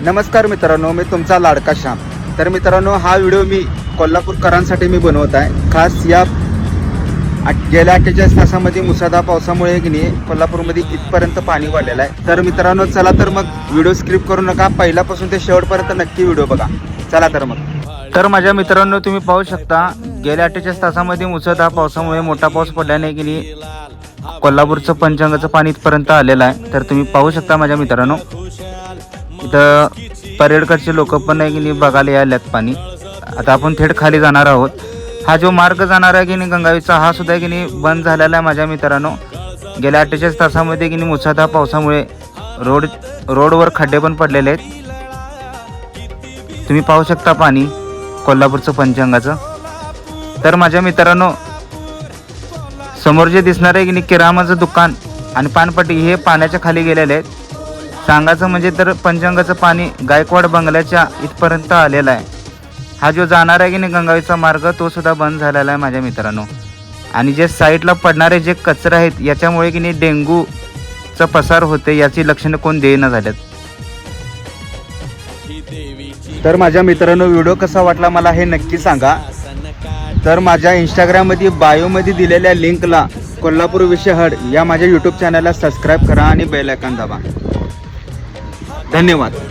नमस्कार मित्रांनो मी तुमचा लाडका श्याम. तर मित्रांनो हा व्हिडिओ मी कोल्हापूरकरांसाठी मी बनवत आहे. खास या आठ- गेल्या अठ्ठेचाळीस तासामध्ये मुसळधार पावसामुळे की नाही कोल्हापूरमध्ये इथपर्यंत पाणी वाढलेलं आहे. तर मित्रांनो चला तर मग व्हिडिओ स्क्रिप करू नका. पहिल्यापासून ते शेवटपर्यंत नक्की व्हिडिओ बघा. चला तर मग. तर माझ्या मित्रांनो तुम्ही पाहू शकता गेल्या अठ्ठेचाळीस तासामध्ये मुसळधार पावसामुळे मोठा पाऊस पडल्याने की नाही कोल्हापूरचं पंचांगाचं पाणी इथपर्यंत आलेलं आहे. तर तुम्ही पाहू शकता माझ्या मित्रांनो. इथं परेडकडचे लोक पण आहे की नाही बघायला यायल्यात पाणी. आता आपण थेट खाली जाणार आहोत. हा जो मार्ग जाणार आहे की नाही गंगावीचा हा सुद्धा की नाही बंद झालेला आहे माझ्या मित्रांनो. गेल्या अठ्ठेचाळीस तासामध्ये की नाही मुसळधार पावसामुळे रोड रोडवर खड्डे पण पडलेले आहेत. तुम्ही पाहू शकता पाणी कोल्हापूरचं पंचांगाचं. तर माझ्या मित्रांनो समोर जे दिसणार आहे की नाही किरामाचं दुकान आणि पानपट्टी हे पाण्याच्या खाली गेलेले आहेत. सांगायचं म्हणजे तर पंचांगाचं पाणी गायकवाड बंगल्याच्या इथपर्यंत आलेला आहे. हा जो जाणार आहे की नाही गंगावीचा मार्ग तो सुद्धा बंद झालेला आहे माझ्या मित्रांनो. आणि जे साईडला पडणारे जे कचरे आहेत याच्यामुळे की नाही डेंग्यूचा पसार होते याची लक्षणं कोण देईना झाल्यात. तर माझ्या मित्रांनो व्हिडिओ कसा वाटला मला हे नक्की सांगा. तर माझ्या इंस्टाग्राममध्ये बायोमध्ये दिलेल्या लिंकला कोल्हापूर विषय हड या माझ्या यूट्यूब चॅनलला सबस्क्राईब करा आणि बेल आयकॉन दाबा. धन्यवाद.